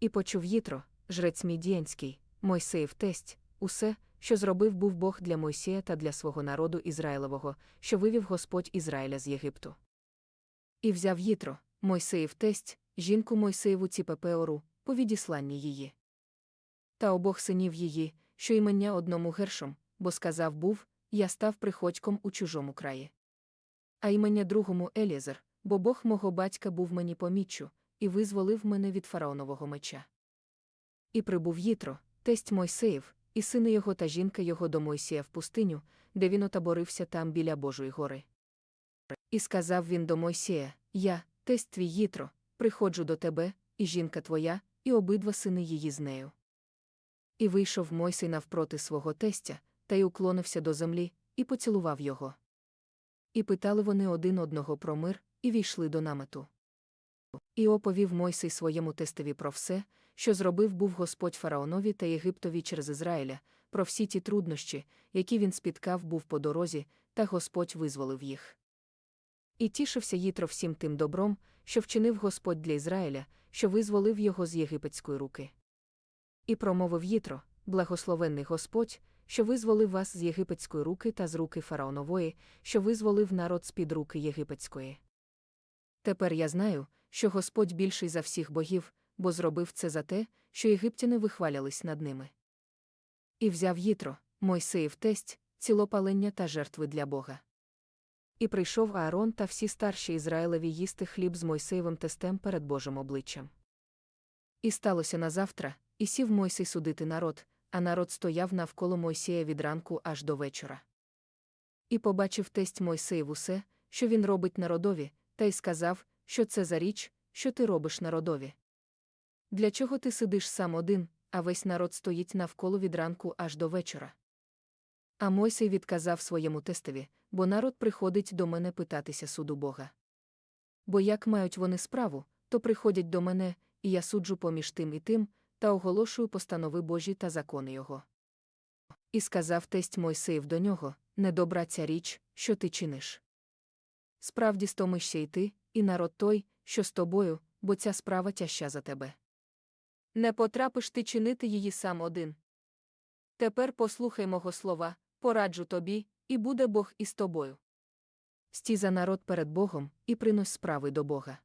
І почув Їтро, жрець Мідіянський, Мойсеїв тесть, усе, що зробив був Бог для Мойсія та для свого народу Ізраїлевого, що вивів Господь Ізраїля з Єгипту. І взяв Їтро, Мойсеїв тесть, жінку Мойсеєву Ціпепеору, по відісланні її. Та обох синів її, що імення одному гершом, бо сказав був, я став приходьком у чужому краї. А імення другому Елізер, бо Бог мого батька був мені поміччю, і визволив мене від фараонового меча. І прибув Їтро, тесть Мойсеїв, і сини його та жінка його до Мойсія в пустиню, де він отаборився там біля Божої гори. І сказав він до Мойсія: Я, тесть твій Їтро, приходжу до тебе, і жінка твоя, і обидва сини її з нею. І вийшов Мойсей навпроти свого тестя, та й уклонився до землі, і поцілував його. І питали вони один одного про мир, і війшли до намету. І оповів Мойсей своєму тестові про все, що зробив був Господь фараонові та Єгиптові через Ізраїля, про всі ті труднощі, які він спіткав був по дорозі, та Господь визволив їх. І тішився Їтро всім тим добром, що вчинив Господь для Ізраїля, що визволив його з єгипетської руки. І промовив Їтро, благословенний Господь, що визволив вас з єгипетської руки та з руки фараонової, що визволив народ з-під руки єгипетської. Тепер я знаю, що Господь більший за всіх богів, бо зробив це за те, що єгиптяни вихвалялись над ними. І взяв Їтро, Мойсеїв тесть, цілопалення та жертви для Бога. І прийшов Аарон та всі старші Ізраїлеві їсти хліб з Мойсеєвим тестем перед Божим обличчям. І сталося назавтра, і сів Мойсей судити народ, а народ стояв навколо Мойсія від ранку аж до вечора. І побачив тесть Мойсеїв усе, що він робить народові, та й сказав, що це за річ, що ти робиш народові. Для чого ти сидиш сам один, а весь народ стоїть навколо від ранку аж до вечора? А Мойсей відказав своєму тестові, бо народ приходить до мене питатися суду Бога. Бо як мають вони справу, то приходять до мене, і я суджу поміж тим і тим, та оголошую постанови Божі та закони його. І сказав тесть Мойсеїв до нього недобра ця річ, що ти чиниш. Справді стомишся й ти, і народ той, що з тобою, бо ця справа тяжча за тебе. Не потрапиш ти чинити її сам один. Тепер послухай мого слова, пораджу тобі, і буде Бог із тобою. Стій за народ перед Богом і принось справи до Бога.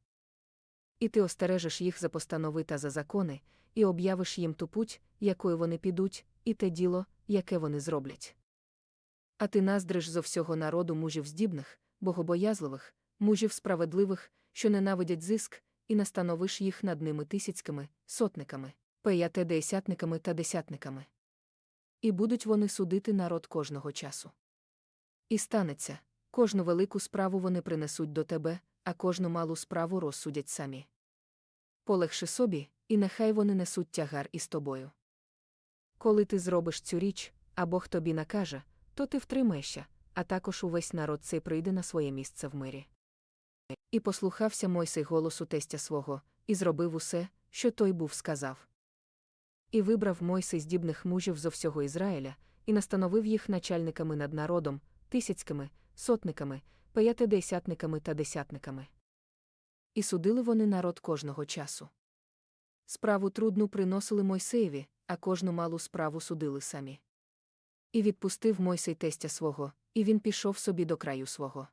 І ти остережеш їх за постанови та за закони, і об'явиш їм ту путь, якою вони підуть, і те діло, яке вони зроблять. А ти наздриш зо всього народу мужів здібних, богобоязливих, мужів справедливих, що ненавидять зиск, і настановиш їх над ними тисяцькими, сотниками, пеятедесятниками та десятниками. І будуть вони судити народ кожного часу. І станеться, кожну велику справу вони принесуть до тебе, а кожну малу справу розсудять самі. Полегши собі, і нехай вони несуть тягар із тобою. Коли ти зробиш цю річ, а Бог тобі накаже, то ти втримаєшся, а також увесь народ цей прийде на своє місце в мирі. І послухався Мойсей голосу тестя свого, і зробив усе, що той був сказав. І вибрав Мойсей здібних мужів зо всього Ізраїля, і настановив їх начальниками над народом, тисяцькими, сотниками, п'ятидесятниками та десятниками. І судили вони народ кожного часу. Справу трудну приносили Мойсеєві, а кожну малу справу судили самі. І відпустив Мойсей тестя свого, і він пішов собі до краю свого.